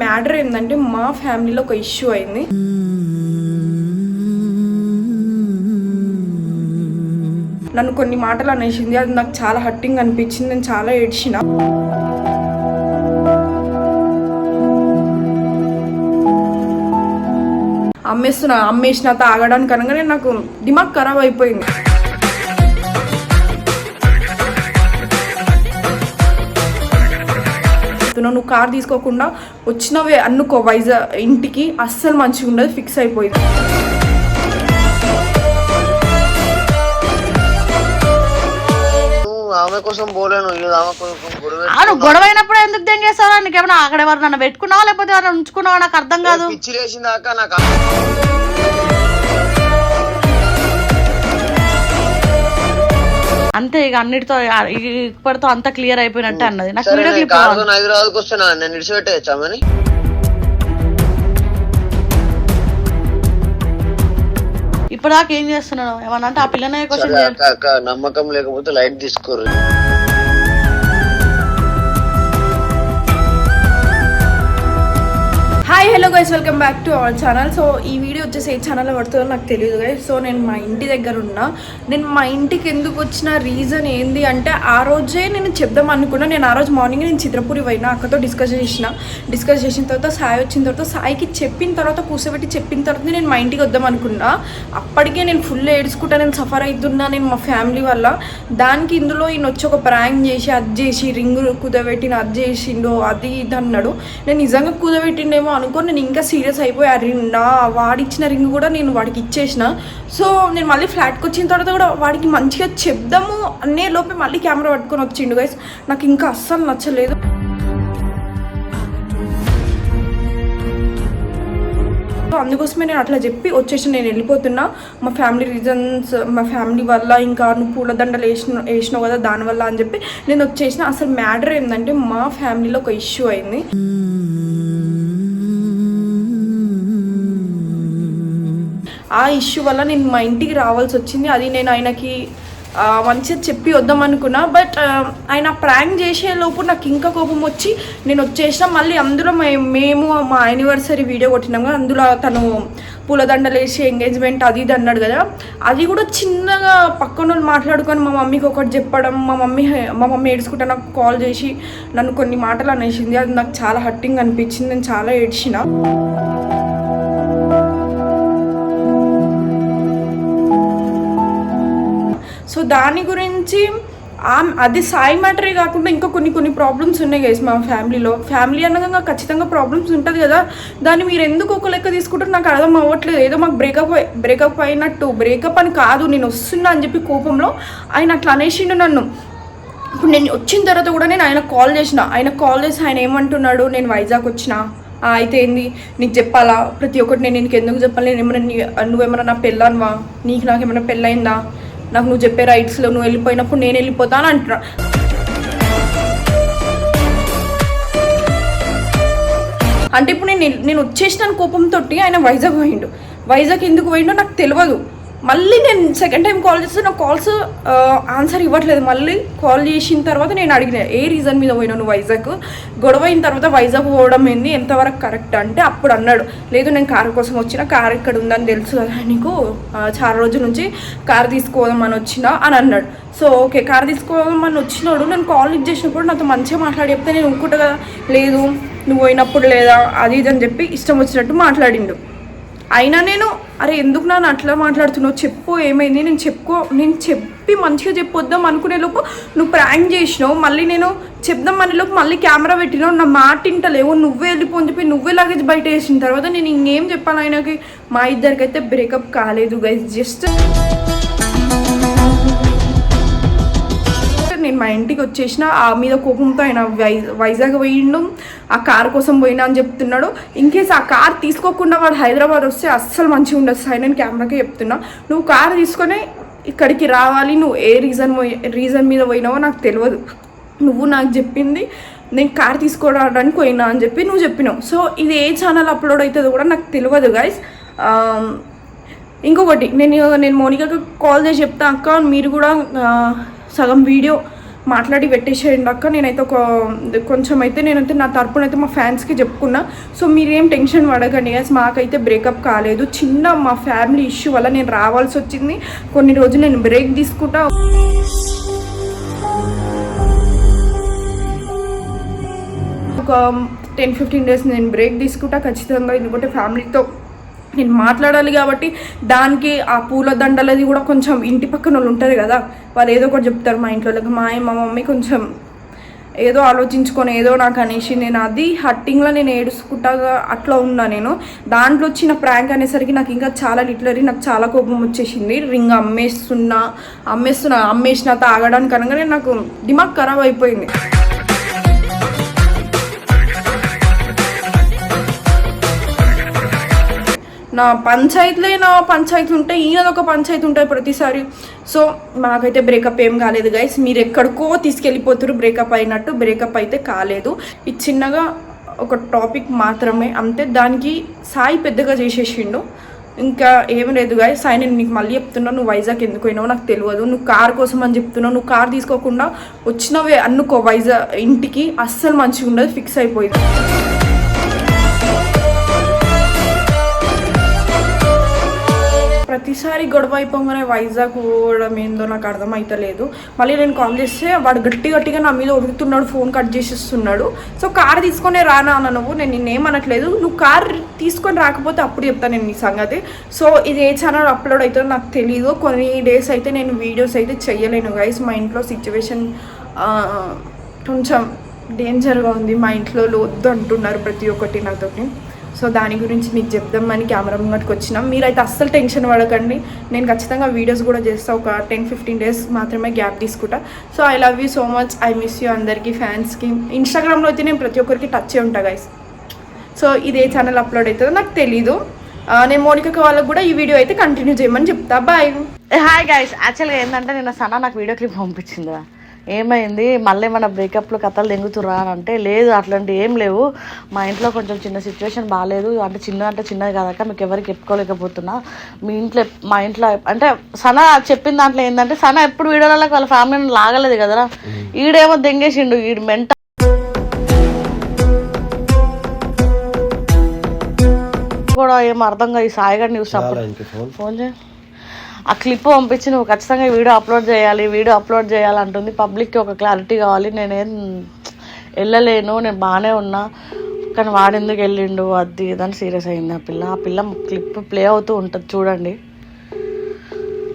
Matter ఏంటంటే మా ఫ్యామిలీలో ఒక ఇష్యూ అయింది. నన్ను కొన్ని మాటలు అనేసింది. అది నాకు చాలా హట్టింగ్ అనిపించింది. నేను చాలా ఏడ్చిన. అమ్మేస్తున్నా అమ్మేసిన తాగడానికి అనగానే నాకు దిమాగ్ ఖరాబ్ అయిపోయింది. చెప్తున్నావు నువ్వు కార్ తీసుకోకుండా వచ్చినవే అనుకో. వైజాగ్ ఇంటికి అస్సలు మంచిగా ఉండదు ఫిక్స్ అయిపోయింది నువ్వు ఆమె కోసం పోలేను ఆమె కోసం గొడవ అయినప్పుడు ఎందుకు దేం చేస్తావా? నీకేమైనా అక్కడ ఎవరు నన్ను పెట్టుకున్నావా లేకపోతే ఎవరైనా ఉంచుకున్నావా? నాకు అర్థం కాదు. పిచ్చి లేచిందాక నాకు అంతే ఇక అన్నిటితో ఇప్పటితో అంతా క్లియర్ అయిపోయినట్టే అన్నది. నాకు వీడియో క్లిప్ హైదరాబాద్కి వస్తున్నా నేను విడిచిపెట్టేచ్చామని ఇప్పటిదాకా ఏం చేస్తున్నావు ఏమన్నా అంటే ఆ పిల్లనే క్వశ్చన్ నమ్మకం లేకపోతే లైట్ తీసుకోరు. Hi hello guys welcome back to our channel so ఈ వీడియో వచ్చేసి ఏ ఛానల్లో పడుతుందో నాకు తెలియదు గైస్ సో నేను మా ఇంటి దగ్గర ఉన్నా. నేను మా ఇంటికి ఎందుకు వచ్చిన రీజన్ ఏంది అంటే ఆ రోజే నేను చెప్దాం అనుకున్నా. నేను ఆ రోజు మార్నింగ్ నేను చిత్రపూరి పోయినా అక్కతో డిస్కస్ చేసిన. డిస్కస్ చేసిన తర్వాత సాయి వచ్చిన తర్వాత సాయికి చెప్పిన తర్వాత కూర్చోబెట్టి చెప్పిన తర్వాత నేను మా ఇంటికి వద్దాం అనుకున్నా. అప్పటికే నేను ఫుల్ ఏడ్చుకుంటా నేను సఫర్ అవుతున్నా నేను మా ఫ్యామిలీ వల్ల. దానికి ఇందులో ఈయన వచ్చి ఒక ప్రాంక్ చేసి అది చేసి రింగు కుదబెట్టిన అది చేసిండో అది ఇది అన్నాడు. నేను నిజంగా కుదబెట్టిండేమో అనుకో నేను ఇంకా సీరియస్ అయిపోయి. ఆ రింగ్ నా వాడిచ్చిన రింగ్ కూడా నేను వాడికి ఇచ్చేసిన. సో నేను మళ్ళీ ఫ్లాట్కి వచ్చిన తర్వాత కూడా వాడికి మంచిగా చెప్దాము అనే లోపే మళ్ళీ కెమెరా పట్టుకొని వచ్చిండు గైస్ నాకు ఇంకా అస్సలు నచ్చలేదు. సో అందుకోసమే నేను అట్లా చెప్పి వచ్చేసి నేను వెళ్ళిపోతున్నా. మా ఫ్యామిలీ రీజన్స్ మా ఫ్యామిలీ వల్ల ఇంకా నువ్వు పూలదండలు వేసిన వేసినావు కదా దానివల్ల అని చెప్పి నేను వచ్చేసిన. అసలు మ్యాటర్ ఏంటంటే మా ఫ్యామిలీలో ఒక ఇష్యూ అయింది. ఆ ఇష్యూ వల్ల నేను మా ఇంటికి రావాల్సి వచ్చింది. అది నేను ఆయనకి మంచిగా చెప్పి వద్దాం అనుకున్నా బట్ ఆయన ప్రాంక్ చేసే లోపు నాకు ఇంకా కోపం వచ్చి నేను వచ్చేసిన. మళ్ళీ అందులో మే- మేము మా యానివర్సరీ వీడియో కొట్టినాం కదా అందులో తను పూలదండలు వేసి ఎంగేజ్మెంట్ అది ఇది అన్నాడు కదా. అది కూడా చిన్నగా పక్కన వాళ్ళు మాట్లాడుకొని మా మమ్మీకి ఒకటి చెప్పడం మా మమ్మీ మా మమ్మీ ఏడ్చుకుంటే నాకు కాల్ చేసి నన్ను కొన్ని మాటలు అనేసింది. అది నాకు చాలా హట్టింగ్ అనిపించింది. నేను చాలా ఏడ్చిన. సో దాని గురించి అది సాయి మ్యాటరే కాకుండా ఇంకా కొన్ని కొన్ని ప్రాబ్లమ్స్ ఉన్నాయి గైస్ మా ఫ్యామిలీలో ఫ్యామిలీ అనగా ఖచ్చితంగా ప్రాబ్లమ్స్ ఉంటుంది కదా. దాన్ని మీరు ఎందుకు ఒక లెక్క తీసుకుంటారు నాకు అర్థం అవ్వట్లేదు. ఏదో మాకు బ్రేకప్ బ్రేకప్ అయినట్టు. బ్రేకప్ అని కాదు నేను వస్తున్నా అని చెప్పి కోపంలో ఆయన అట్లా అనేసిండు నన్ను. ఇప్పుడు నేను వచ్చిన తర్వాత కూడా నేను ఆయన కాల్ చేసిన. ఆయన కాల్ చేసి ఆయన ఏమంటున్నాడు? నేను వైజాగ్ వచ్చిన? అయితే ఏంది? నీకు చెప్పాలా? ప్రతి ఒక్కటి నేను నీకు ఎందుకు చెప్పాలి? నేను ఏమైనా నీ- నువ్వేమైనా నా పెళ్ళాన్వా? నీకు నాకు ఏమైనా పెళ్ళయిందా? నాకు నువ్వు చెప్పే రైట్స్లో నువ్వు వెళ్ళిపోయినప్పుడు నేను వెళ్ళిపోతాను అంటున్నా. అంటే ఇప్పుడు నేను నేను వచ్చేసిన కోపంతో ఆయన వైజాగ్ పోయిండు. వైజాగ్ ఎందుకు పోయిండో నాకు తెలియదు. మళ్ళీ నేను సెకండ్ టైం కాల్ చేస్తే నాకు కాల్స్ ఆన్సర్ ఇవ్వట్లేదు. మళ్ళీ కాల్ చేసిన తర్వాత నేను అడిగిన ఏ రీజన్ మీద పోయినా నువ్వు వైజాగ్? గొడవ అయిన తర్వాత వైజాగ్ పోవడం ఏంది? ఎంతవరకు కరెక్ట్ అంటే అప్పుడు అన్నాడు. లేదు నేను కారు కోసం వచ్చిన కార్ ఇక్కడ ఉందని తెలుసు కదా నీకు? చాలా రోజుల నుంచి కార్ తీసుకోదామని వచ్చిన అని అన్నాడు. సో ఓకే కార్ తీసుకోదామని వచ్చినాడు నేను కాల్ లిఫ్ట్ చేసినప్పుడు నాతో మంచిగా మాట్లాడి చెప్తే నేను అనుకుంటా కదా. లేదు నువ్వు పోయినప్పుడు లేదా అది ఇది అని చెప్పి ఇష్టం వచ్చినట్టు మాట్లాడిండు. అయినా నేను అరే ఎందుకు నన్ను అట్లా మాట్లాడుతున్నావు? చెప్పు ఏమైంది? నేను చెప్పుకో నేను చెప్పి మంచిగా చెప్పొద్దాం అనుకునే లోపు నువ్వు ప్రాంక్ చేసినావు. మళ్ళీ నేను చెప్దాం అనే లోపు మళ్ళీ కెమెరా పెట్టినావు. నా మాట ఇంటలేవు నువ్వే వెళ్ళిపోని చెప్పి నువ్వే లగేజ్ బయట వేసిన తర్వాత నేను ఇంకేం చెప్పాను ఆయనకి? మా ఇద్దరికైతే బ్రేకప్ కాలేదు గైస్ జస్ట్ నేను మా ఇంటికి వచ్చేసిన ఆ మీద కోపంతో ఆయన వై వైజాగ్ పోయిండు ఆ కార్ కోసం పోయినా అని చెప్తున్నాడు. ఇన్ కేస్ ఆ కార్ తీసుకోకుండా వాడు హైదరాబాద్ వస్తే అస్సలు మంచిగా ఉండదు. సార్ నేను కెమెరాకే చెప్తున్నా. నువ్వు కార్ తీసుకొని ఇక్కడికి రావాలి నువ్వు ఏ రీజన్ రీజన్ మీద పోయినావో నాకు తెలియదు. నువ్వు నాకు చెప్పింది నేను కార్ తీసుకోవడానికి పోయినా అని చెప్పి నువ్వు చెప్పినావు. సో ఇది ఏ ఛానల్ అప్లోడ్ అవుతుందో కూడా నాకు తెలియదు గైస్ um, ఇంకొకటి నేను నేను మోనికాకి కాల్ చేసి చెప్తా అక్క మీరు కూడా uh, సగం వీడియో మాట్లాడి పెట్టేసేయండి అక్క. నేనైతే ఒక కొంచెం అయితే నేనైతే నా తరపున అయితే మా ఫ్యాన్స్కి చెప్పుకున్నా. సో మీరేం టెన్షన్ పడకండి గైస్ మాకైతే బ్రేకప్ కాలేదు. చిన్న మా ఫ్యామిలీ ఇష్యూ వల్ల నేను రావాల్సి వచ్చింది. కొన్ని రోజులు నేను బ్రేక్ తీసుకుంటా ఒక టెన్ ఫిఫ్టీన్ డేస్ నేను బ్రేక్ తీసుకుంటా. ఖచ్చితంగా ఎందుకంటే ఫ్యామిలీతో నేను మాట్లాడాలి కాబట్టి దానికి ఆ పూల దండలది కూడా కొంచెం ఇంటి పక్కన వాళ్ళు ఉంటుంది కదా వాళ్ళు ఏదో ఒకటి చెప్తారు మా ఇంట్లో. మా మా మమ్మీ కొంచెం ఏదో ఆలోచించుకొని ఏదో నాకు అనేసి నేను అది హట్టింగ్లో నేను ఏడుచుకుంటాగా అట్లా ఉన్నా నేను. దాంట్లో వచ్చిన ప్రాంక్ అనేసరికి నాకు ఇంకా చాలా లిటరీ నాకు చాలా కోపం వచ్చేసింది. రింగ్ అమ్మేస్తున్నా అమ్మేస్తున్నా అమ్మేసిన తాగడానికి అనగానే నాకు దిమాగ్ ఖరాబ్ అయిపోయింది. నా పంచాయతీలే నా పంచాయతీ ఉంటాయి ఈయనది ఒక పంచాయతీ ఉంటాయి ప్రతిసారి. సో మాకైతే బ్రేకప్ ఏం కాలేదు గైస్ మీరు ఎక్కడికో తీసుకెళ్ళిపోతారు బ్రేకప్ అయినట్టు. బ్రేకప్ అయితే కాలేదు. ఇది చిన్నగా ఒక టాపిక్ మాత్రమే. అంతే దానికి సాయి పెద్దగా చేసేసిండు. ఇంకా ఏం లేదు గాయ సాయి నేను నీకు మళ్ళీ చెప్తున్నావు నువ్వు వైజాగ్ ఎందుకు పోయినావో నాకు తెలియదు. నువ్వు కార్ కోసం అని చెప్తున్నావు నువ్వు కార్ తీసుకోకుండా వచ్చినవే అనుకో వైజాగ్ ఇంటికి. అస్సలు మంచిగా ఉండదు ఫిక్స్ అయిపోయింది ప్రతిసారి గొడవ అయిపోగానే వైజాగ్ పోవడం ఏందో నాకు అర్థమైతలేదు. మళ్ళీ నేను కాల్ చేస్తే వాడు గట్టి గట్టిగా నా మీద ఉడుకుతున్నాడు ఫోన్ కట్ చేసేస్తున్నాడు. సో కార్ తీసుకొని రానా అన్న నువ్వు? నేను నిన్నేమనట్లేదు. నువ్వు కార్ తీసుకొని రాకపోతే అప్పుడు చెప్తాను నేను నీ సంగతి. సో ఇది ఏ ఛానల్ అప్లోడ్ అవుతుందో నాకు తెలియదు కొన్ని డేస్ అయితే నేను వీడియోస్ అయితే చేయలేను గైస్ మా ఇంట్లో సిచ్యువేషన్ కొంచెం డేంజర్గా ఉంది. మా ఇంట్లో వద్దు అంటున్నారు ప్రతి ఒక్కటి నాతోటి. సో దాని గురించి మీకు చెప్దామని కెమెరా ముంగటికి వచ్చినాం. మీరైతే అస్సలు టెన్షన్ పడకండి. నేను ఖచ్చితంగా వీడియోస్ కూడా చేస్తా. ఒక టెన్ ఫిఫ్టీన్ డేస్ మాత్రమే గ్యాప్ తీసుకుంటా. So I love you so much. I miss you అందరికీ ఫ్యాన్స్కి. ఇన్స్టాగ్రామ్లో అయితే నేను ప్రతి ఒక్కరికి టచ్ ఉంటా గైస్ సో ఇది ఏ ఛానల్ అప్లోడ్ అవుతుందో నాకు తెలీదు. నేను మోనిక వాళ్ళకి కూడా ఈ వీడియో అయితే కంటిన్యూ చేయమని చెప్తా. బాయ్ హాయ్ గైస్ యాక్చువల్గా ఏంటంటే నిన్న సనా నాకు వీడియో క్లిప్ పంపించిందా. ఏమైంది? మళ్ళీ మన బ్రేకప్లో కథలు దెంగుతురా అని అంటే లేదు అట్లాంటి ఏం లేవు. మా ఇంట్లో కొంచెం చిన్న సిచ్యువేషన్ బాగాలేదు అంటే చిన్న అంటే చిన్నది కాదక్క మీకు ఎవరికి చెప్పుకోలేకపోతున్నా. మీ ఇంట్లో మా ఇంట్లో అంటే సనా చెప్పిన దాంట్లో ఏంటంటే సనా ఎప్పుడు వీడియోలలో వాళ్ళ ఫ్యామిలీని లాగలేదు కదరా. ఈడేమో దెంగేసిండు ఈడు మెంట. కూడా ఏం అర్థంగా ఈ సాయిగా న్యూస్ అప్పుడు. ఫోన్ చేయి. ఆ క్లిప్ పంపించి నువ్వు ఖచ్చితంగా వీడియో అప్లోడ్ చేయాలి వీడియో అప్లోడ్ చేయాలంటుంది పబ్లిక్కి ఒక క్లారిటీ కావాలి. నేనేం వెళ్ళలేను నేను బాగానే ఉన్నా. కానీ వాడెందుకు వెళ్ళిండు? అది ఇదని సీరియస్ అయింది ఆ పిల్ల. ఆ పిల్ల క్లిప్ ప్లే అవుతూ ఉంటుంది చూడండి.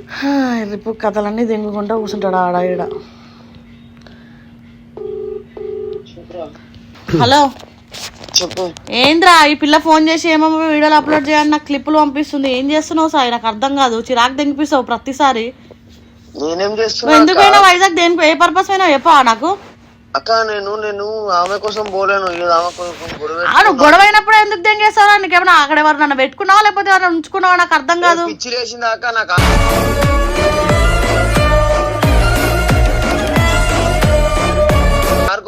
రేపు కథలన్నీ దింగుకుంటా కూర్చుంటాడు ఆడ ఈడ. హలో ఏంద్రా ఈ పిల్ల ఫోన్ చేసి ఏమో వీడియోలు అప్లోడ్ చేయాలి నాకు క్లిప్పులు పంపిస్తుంది. ఏం చేస్తున్నావు సాయి? నాకు అర్థం కాదు. చిరాకు దెంగిపిస్తావు ప్రతిసారి. నేనేం నువ్వు చేస్తున్నా ఎందుకు అక్క? పోయినా వైజాగ్ దేనికి ఏ పర్పస్ అయినా చెప్పా నాకు. అక్క నేను నేను ఆమె కోసం పోలేను. ఆమె కోసం గొడవ అయినప్పుడు ఎందుకు దెంగేస్తావా నీకేమైనా అక్కడ ఎవరు నన్ను పెట్టుకున్నావా లేకపోతే ఎవరైనా ఉంచుకున్నావా? నాకు అర్థం కాదు. పిచ్చి అక్క? నాకు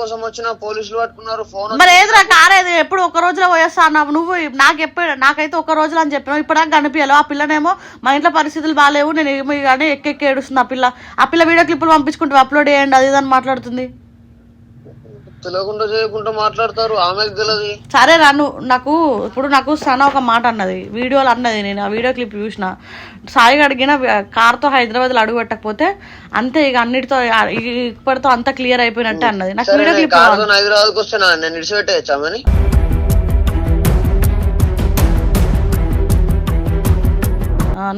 కోసం వచ్చిన పోలీసులు పట్టుకున్నారు ఫోన్ మరి ఏదిరా కార్ ఏది? ఎప్పుడు ఒక రోజులో పోయేస్తా అన్నావు? నువ్వు నాకు ఎప్పుడు నాకైతే ఒక రోజులో అని చెప్పినావు. ఇప్పుడు నాకు కనిపించాలి ఆ పిల్లనేమో మా ఇంట్లో పరిస్థితులు బాగాలేవు. నేను ఏమి కానీ ఎక్కెక్కి ఏడుస్తుంది ఆ పిల్ల. ఆ పిల్ల వీడియో క్లిప్పులు పంపించుకుంటూ అప్లోడ్ చేయండి. అది ఇది అని మాట్లాడుతుంది. తెలియకుండా చేయకుండా మాట్లాడతారు. ఆమెకు తెలియదు సరే రాను నాకు ఇప్పుడు నాకు సన ఒక మాట అన్నది. వీడియోలు అన్నది నేను ఆ వీడియో క్లిప్ చూసిన. సాయి అడిగిన కార్తో హైదరాబాద్లో అడుగు పెట్టకపోతే అంతే ఇక అన్నిటితో ఇప్పటితో అంతా క్లియర్ అయిపోయినట్టే అన్నది. నాకు వీడియో నేను క్లిప్ హైదరాబాద్కి వస్తున్నా నేను ఇడిచిపెట్టేయచ్చామని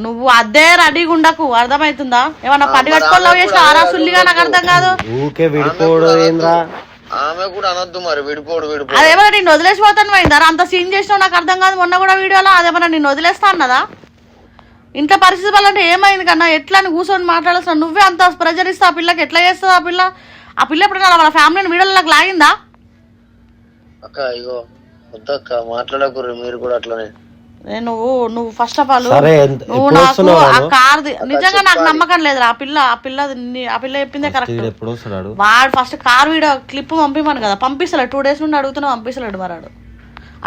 నువ్వు అదే రెడీగా ఉండకు అర్థమవుతుందా ఏమన్నా పని కట్టుకొని లవ్ చేసిన ఆరా సుల్లిగా నాకు అర్థం కాదు? ఊకే విడిపోవడం ఏంద్రా? ఆమె కూడా అనొద్దు మరి విడిపోడు విడిపోడు. అదేమన్నా నేను వదిలేసి పోతాను పోయిందారా అంత సీన్ చేసినావు నాకు అర్థం కాదు మొన్న కూడా వీడియోలో అదేమన్నా నేను వదిలేస్తా అన్నదా? ఇంట్లో పరిస్థితి వల్ల అంటే ఏమైంది కన్నా ఎట్లా అని కూర్చొని మాట్లాడాల్సిన నువ్వే అంత ప్రెజర్ ఇస్తా ఆ పిల్లకి ఎట్లా చేస్తుంది ఆ పిల్ల? ఆ పిల్ల ఎప్పుడైనా వాళ్ళ ఫ్యామిలీని వీడియోలకు లాగిందా? అక్క ఇగో వద్దక్క మాట్లాడకూరు మీరు కూడా అట్లనే. నువ్వు నువ్వు ఫస్ట్ ఆఫ్ ఆల్ నువ్వు నాకు ఆ? కార్ నిజంగా నాకు నమ్మకం లేదురా. ఆ పిల్ల ఆ పిల్ల ఆ పిల్ల చెప్పిందే కరెక్ట్ వీడు ఎప్పుడు వస్తున్నాడు? వాడు ఫస్ట్ కార్ వీడియో క్లిప్ పంపిమను కదా. పంపిస్తలేడు. టూ డేస్ నుండి అడుగుతున్నా పంపిస్తలేడు మరి వాడు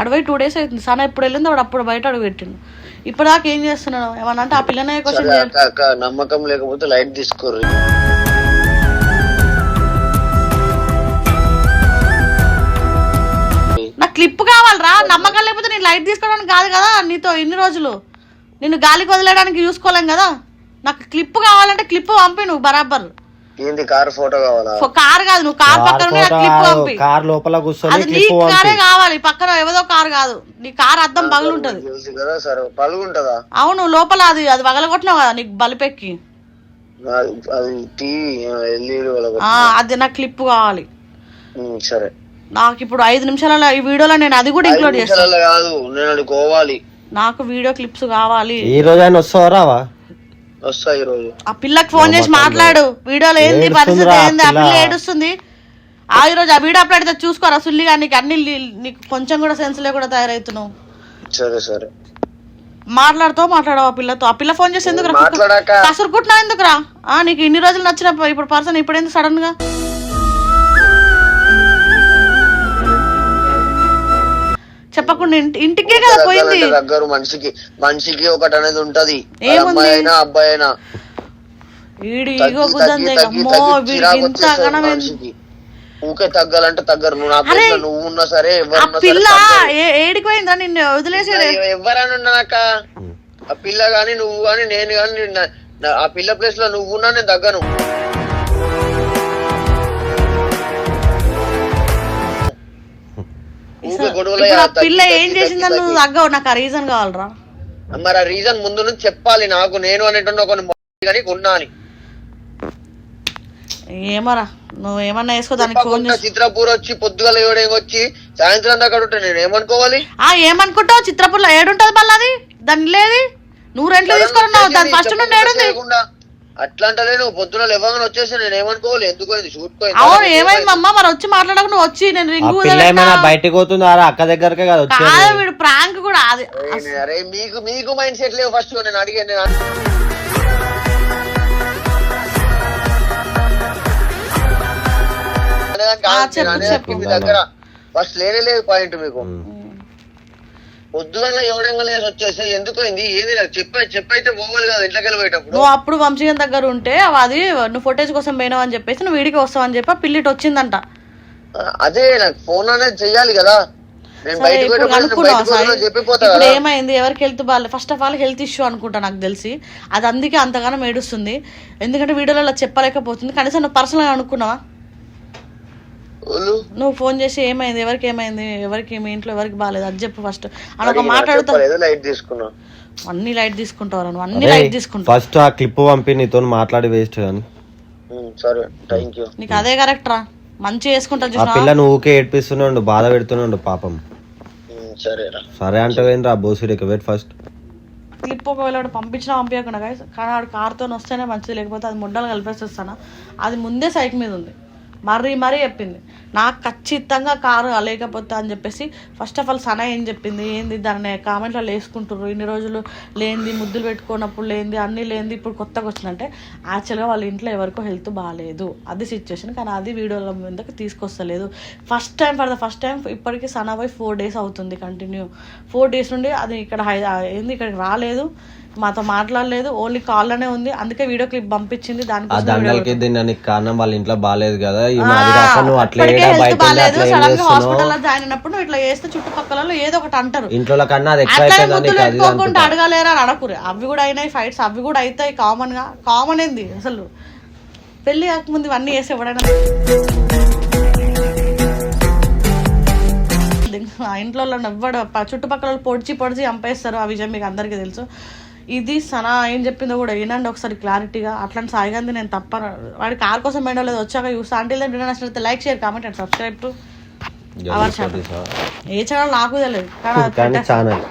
అడవై టూ డేస్ అవుతుంది. సన ఎప్పుడు వెళ్ళిందో వాడు అప్పుడు బయట అడుగు పెట్టిండు. ఇప్పటిదాకా ఏం చేస్తున్నాడు? ఏమన్నా అంటే ఆ పిల్లనే క్వశ్చన్ నమ్మకం లేకపోతే లైట్ తీసుకోరు క్లిప్ కావాలరా? నమ్మకం లేకపోతే నేను లైట్ తీసుకోవడానికి కాదు కదా నీతో ఇన్ని రోజులు. నిన్ను గాలికి వదిలేయడానికి చూసుకోలేం కదా? నాకు క్లిప్ కావాలంటే క్లిప్ పంపి నువ్వు బరాబర్. ఏంది కార్ ఫోటో కావాలా? ఫో- కార్ కాదు నువ్వు కార్ పక్కన క్లిప్ పంపి. కార్ లోపల కూర్చొని అది నీ కారే కావాలి పక్కన ఏదో కార్ కాదు. నీ కార్ అద్దం పగులుంటది కదా సరే అవును లోపల అది అది పగలగొట్టినావు కదా నీకు బలిపెక్కి అది టీవీ అది నాకు క్లిప్ కావాలి. సరే. నాకు ఇప్పుడు ఐదు నిమిషాలలో ఈ వీడియోలో నేను అది కూడా ఇంక్లూడ్ చేస్తాను నిమిషాలలో కాదు నేను అది కోవాలి నాకు వీడియో క్లిప్స్ కావాలి. ఈ రోజు ఆయన వస్తావా రావా? వస్తా ఈ రోజు. ఆ పిల్లకి ఫోన్ చేసి మాట్లాడు. వీడియోలో ఏంది పరిస్థితి ఏంది? ఆ పిల్ల. ఏడుస్తుంది. ఆ ఈ రోజు ఆ వీడియో అప్లోడ్ అయితే చూసుకోరా సుల్లిగా నీకు అన్ని లీ- నీకు కొంచెం కూడా సెన్స్ లేకుండా తయారవుతున్నావు. సరే సరే. మాట్లాడుతావు మాట్లాడవు ఆ పిల్లతో? ఆ పిల్ల ఫోన్ చేసి ఎందుకు మాట్లాడాక. కసురుకుంటున్నా ఎందుకురా? ఆ నీకు ఇన్ని రోజులు నచ్చిన ఇప్పుడు పర్సన్ ఇప్పుడు ఎందుకు సడన్గా? చెప్పకుండా ఇంటి ఇంటికే కదా పోయింది. దగ్గర మనిషికి మనిషికి ఒకటి అనేది ఉంటది? అమ్మాయి అయినా అబ్బాయి అయినా. వీడి ఈగో తగ్గి, అమ్మో ఇంత? మనిషికి. ఊకే తగ్గాలంటే తగ్గరు. నువ్వు నా నువ్వు ఉన్నా సరే పిల్ల ఏడికి పోయిందా నిన్ను? ఎవరైనా ఉన్నాక ఆ పిల్ల గాని నువ్వు గాని నేను గాని ఆ పిల్ల ప్లేస్లో నువ్వు ఉన్నా నేను తగ్గను. పిల్ల ఏం చేసిందని. నువ్వు తగ్గవు? నాకు ఆ రీజన్ కావాలరా. మరి ఆ రీజన్ ముందు నుంచి చెప్పాలి నాకు నేను అనేటువంటి ఒక కానీ ఉన్నా అని ఏమరా నువ్వు ఏమన్నా వేసుకో దానికి ఫోన్ పక్కన చేసి చిత్రపూర్ వచ్చి పొద్దుగల ఏడేకి వచ్చి సాయంత్రం దాకా ఉంటే నేను ఏమనుకోవాలి? ఆ ఏమనుకుంటావు? చిత్రపుర్లో ఏడుంటది మళ్ళీ అది? దాని లేది. నువ్వు రెంట్లు తీసుకున్నావు దాని ఫస్ట్ నుండి ఏడుంది. చేయకుండా అట్లా అంటే నువ్వు పొద్దున లేవగానే వచ్చేసి నేను ఏమనుకోవాలి? ఎందుకు అయింది? షూట్ అవును ఏమైంది? అమ్మ మరి వచ్చి మాట్లాడక నువ్వు వచ్చి నేను రింగు ఏమైనా బయటకు పోతుందా? అక్క దగ్గరకే కదా వీడు ప్రాంక్ కూడా అది. అరే మీకు మీకు మైండ్ సెట్ లేవు ఫస్ట్ నేను అడిగాను నేను దగ్గర. ఫస్ట్ లేనే లేదు పాయింట్ మీకు. పొద్దుగల ఎవడంగా వచ్చేసి ఎందుకు అయింది ఏది చెప్పే చెప్పైతే పోవాలి కదా ఇంట్లోకి వెళ్ళిపోయేటప్పుడు నువ్వు అప్పుడు వంశీయం దగ్గర ఉంటే అది నువ్వు ఫొటేజ్ కోసం పోయినావు అని చెప్పేసి నువ్వు వీడికి వస్తావు అని చెప్పి పిల్లిటి వచ్చిందంట. అదే నాకు ఫోన్ అనేది చెయ్యాలి కదా. ఇప్పుడు పోయేటప్పుడు ఏమైంది? ఎవరికి హెల్త్ బాగాలేదు first of all health issue అనుకుంటా నాకు తెలిసి. అది అందుకే అంతగానో ఏడుస్తుంది. ఎందుకంటే వీడియోలలో చెప్పలేకపోతుంది. కనీసం నువ్వు పర్సనల్గా అనుకున్నావా? నువ్వు ఫోన్ చేసి ఏమైంది? ఎవరికి ఏమైంది? ఎవరికి మీ ఇంట్లో ఎవరికి బాగాలేదు అది చెప్పు ఫస్ట్. అని ఒక మాట్లాడుతా. లైట్ తీసుకున్నా. అన్ని లైట్ తీసుకుంటావు నువ్వు అన్ని లైట్ తీసుకుంటావు. ఫస్ట్ ఆ క్లిప్ పంపి నీతో మాట్లాడి వేస్ట్ కానీ సరే థ్యాంక్ యూ నీకు అదే కరెక్ట్ రా. మంచి చేసుకుంటా ఆ చూసిన పిల్లని ఊకే ఏడిపిస్తున్నాడు బాధ పెడుతున్నాడు పాపం. సరేరా. సరే అంటే ఏంద్రా బోసిడికి వెయిట్ ఫస్ట్. క్లిప్ ఒకవేళ పంపించినా పంపించకుండా. కానీ వాడు కార్తో వస్తేనే మంచిది లేకపోతే అది ముడ్డలు కలిపేసేస్తాను అది ముందే సైట్ మీద ఉంది. మరీ మరీ చెప్పింది. నాకు ఖచ్చితంగా కారు లేకపోతే అని చెప్పేసి ఫస్ట్ ఆఫ్ ఆల్ సన ఏం చెప్పింది? ఏంది దాన్ని కామెంట్లో వేసుకుంటారు ఇన్ని రోజులు లేనిది ముద్దులు పెట్టుకున్నప్పుడు లేనిది అన్నీ లేనిది ఇప్పుడు కొత్తగా వచ్చిందంటే యాక్చువల్గా వాళ్ళ ఇంట్లో ఎవరికో హెల్త్ బాగాలేదు అది సిచ్యువేషన్ కానీ అది వీడియోల మీదకి తీసుకొస్తలేదు. First time for the first time ఇప్పటికీ సనా పోయి ఫోర్ డేస్ అవుతుంది కంటిన్యూ ఫోర్ డేస్ నుండి అది ఇక్కడ హై ఏంది ఇక్కడికి రాలేదు. మాతో మాట్లాడలేదు. ఓన్లీ కాల్లోనే ఉంది. అందుకే వీడియో క్లిప్ పంపించింది. ఆ దానికోసం దండలకి దీనికి కారణం వాళ్ళ ఇంట్లో బాగాలేదు కదా. బాగాలేదు సడన్గా హాస్పిటల్లో జాయిన్ అయినప్పుడు నువ్వు ఇట్లా చేస్తే చుట్టుపక్కల ఏదో ఒకటి అంటారు. ఇంట్లో కన్నా అది ఎక్కువ అడగలేరా అని అడకురు అవి కూడా అయినాయి ఫైట్స్ అవి కూడా అవుతాయి కామన్గా. కామన్ ఏంది అసలు? పెళ్ళి కాకముందు ఇవన్నీ చేసి ఎవడైనా ఇంట్లో ఎవ్వడు చుట్టుపక్కల పొడిచి పొడిచి చంపేస్తారు. ఆ విషయం మీకు అందరికీ తెలుసు. ఇది సనా ఏం చెప్పిందో కూడా వినండి ఒకసారి క్లారిటీగా. అట్లాంటి సాయిగాంధీ నేను తప్ప వాడి కార్ కోసం పోయినా లేదు వచ్చాక చూస్తా. అంటే international like share comment and subscribe to our channel A channel నాకు తెలియదు. కానీ ఛానల్.